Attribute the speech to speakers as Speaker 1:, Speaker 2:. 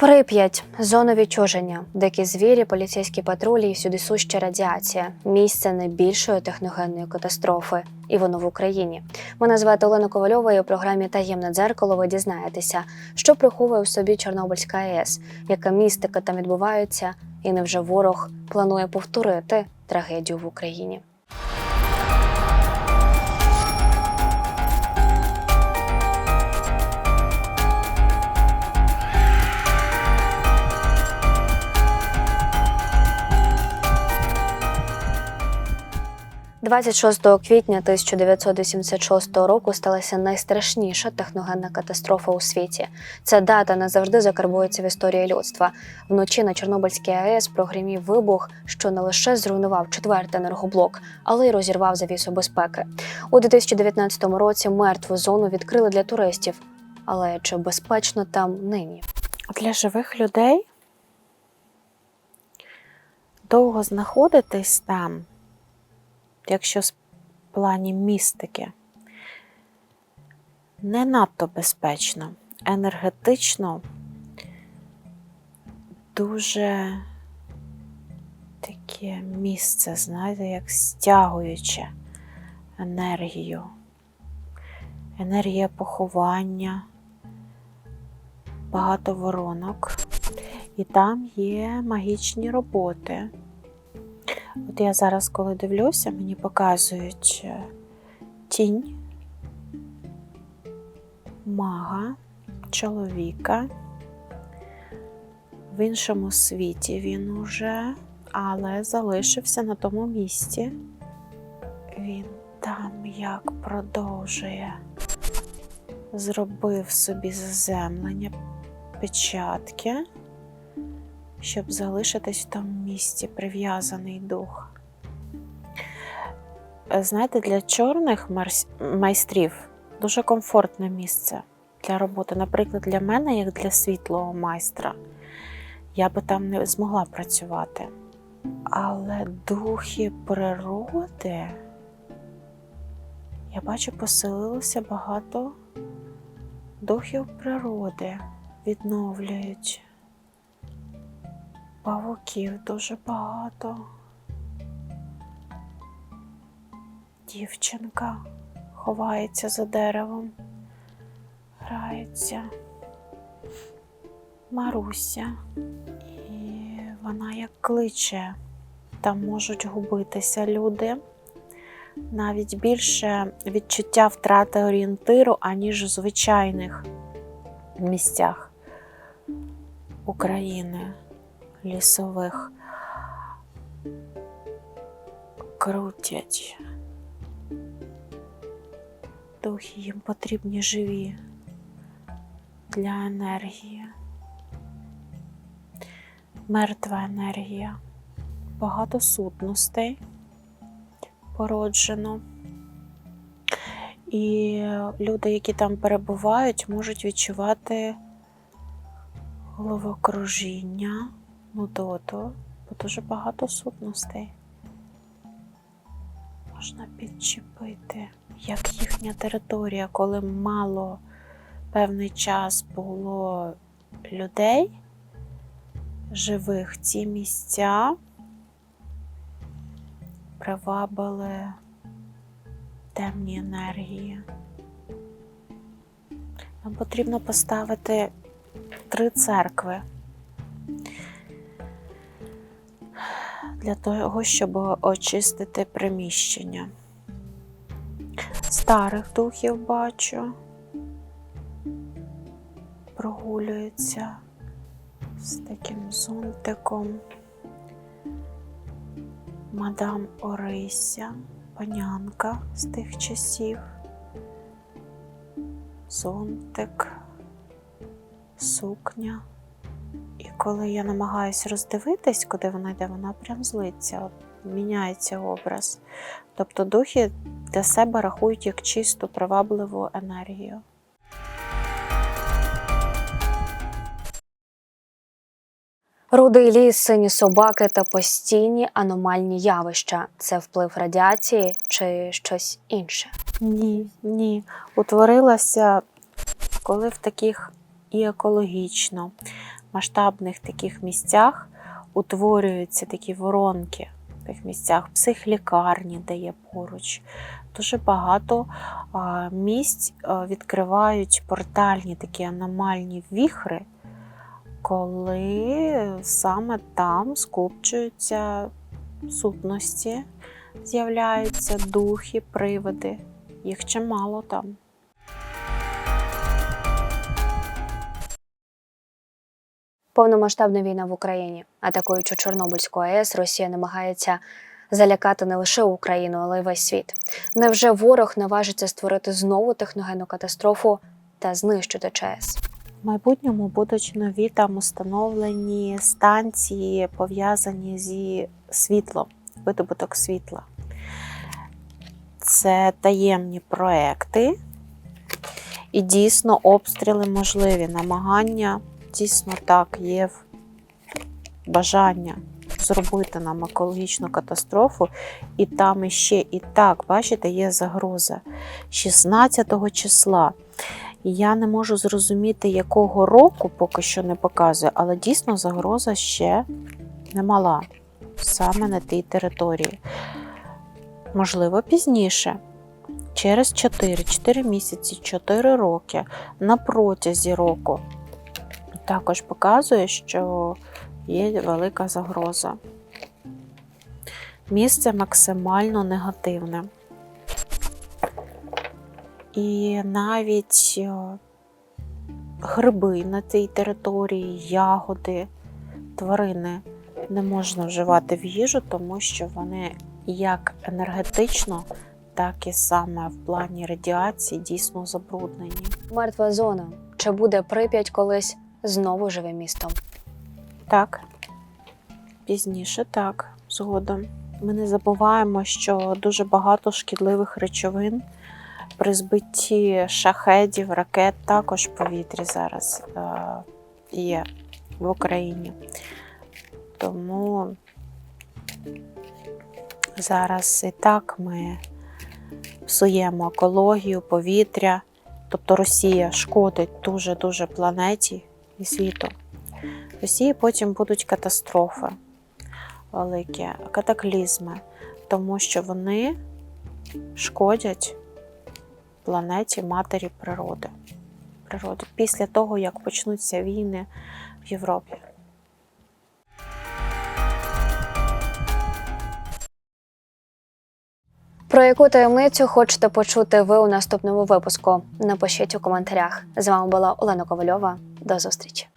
Speaker 1: Прип'ять, зона відчуження, дикі звірі, поліцейські патрулі і всюди суща радіація. Місце найбільшої техногенної катастрофи. І воно в Україні. Мене звати Олена Ковальова. І у програмі Таємне дзеркало ви дізнаєтеся, що приховує в собі Чорнобильська АЕС, яка містика там відбувається, і невже ворог планує повторити трагедію в Україні. – 26 квітня 1986 року сталася найстрашніша техногенна катастрофа у світі. Ця дата назавжди закарбується в історії людства. Вночі на Чорнобильській АЕС прогримів вибух, що не лише зруйнував четвертий енергоблок, але й розірвав завісу безпеки. У 2019 році мертву зону відкрили для туристів. Але чи безпечно там нині?
Speaker 2: Для живих людей довго знаходитись там, якщо в плані містики, не надто безпечно. Енергетично дуже таке місце, знаєте, як стягуюче енергію, енергія поховання, багато воронок. І там є магічні роботи. От я зараз, коли дивлюся, мені показують е, тінь мага, чоловіка. В іншому світі він уже, але залишився на тому місці. Він там як продовжує, зробив собі заземлення, печатки щоб залишитись в тому місці, прив'язаний дух. Е, Знаєте, для чорних майстрів дуже комфортне місце для роботи. Наприклад, для мене, як для світлого майстра, я би там не змогла працювати. Але духи природи, я бачу, поселилося багато духів природи, відновлюють павуків дуже багато. Дівчинка ховається за деревом, грається. Маруся, і вона як кличе, там можуть губитися люди. Навіть більше відчуття втрати орієнтиру, аніж в звичайних місцях України лісових крутять. Духи їм потрібні живі для енергії. Мертва енергія, багато сутностей породжено. І люди, які там перебувають, можуть відчувати головокружіння, нудоту, бо дуже багато сутностей. Можна підчепити, як їхня територія, коли мало певний час було людей живих, ці місця привабили темні енергії. Нам потрібно поставити три церкви для того, щоб очистити приміщення. Старих духів бачу, прогулюються з таким зонтиком. Мадам Орися, панянка з тих часів, зонтик, сукня. І коли я намагаюся роздивитись, куди вона йде, вона прям злиться, міняється образ. Тобто духи для себе рахують як чисту, привабливу енергію.
Speaker 1: Рудий ліс, сині собаки та постійні аномальні явища це вплив радіації чи щось інше?
Speaker 2: Ні, ні. Утворилася, коли в таких і екологічно, масштабних таких місцях утворюються такі воронки в тих місцях, психлікарні, де є поруч. Дуже багато місць відкривають портальні такі аномальні віхри, коли саме там скупчуються сутності, з'являються духи, привиди. Їх чимало там.
Speaker 1: Повномасштабна війна в Україні, атакуючи Чорнобильську АЕС, Росія намагається залякати не лише Україну, але й весь світ. Невже ворог наважиться створити знову техногенну катастрофу та знищити ЧАЕС?
Speaker 2: В майбутньому будуть нові там установлені станції, пов'язані зі світлом, видобуток світла. Це таємні проекти, і дійсно обстріли можливі. Намагання дійсно так є бажання зробити нам екологічну катастрофу, і там іще і так, бачите, є загроза 16 числа. Я не можу зрозуміти, якого року поки що не показує, але дійсно загроза ще немала саме на тій території. Можливо, пізніше, через 4, 4 місяці, 4 роки, на протязі року. Також показує, що є велика загроза. Місце максимально негативне. І навіть е, гриби на цій території, ягоди, тварини не можна вживати в їжу, тому що вони як енергетично, так і саме в плані радіації дійсно забруднені.
Speaker 1: Мертва зона. Чи буде Прип'ять колись знову живим містом?
Speaker 2: Так, пізніше так, згодом. Ми не забуваємо, що дуже багато шкідливих речовин при збитті шахедів, ракет також в повітрі зараз е, є в Україні. Тому зараз і так ми псуємо екологію, повітря. Тобто Росія шкодить дуже-дуже планеті і світу. В Росії потім будуть катастрофи великі, катаклізми, тому що вони шкодять планеті матері природи. природи після того, як почнуться війни в Європі.
Speaker 1: Про яку таємницю хочете почути ви у наступному випуску? Напишіть у коментарях. З вами була Олена Ковальова. До зустрічі.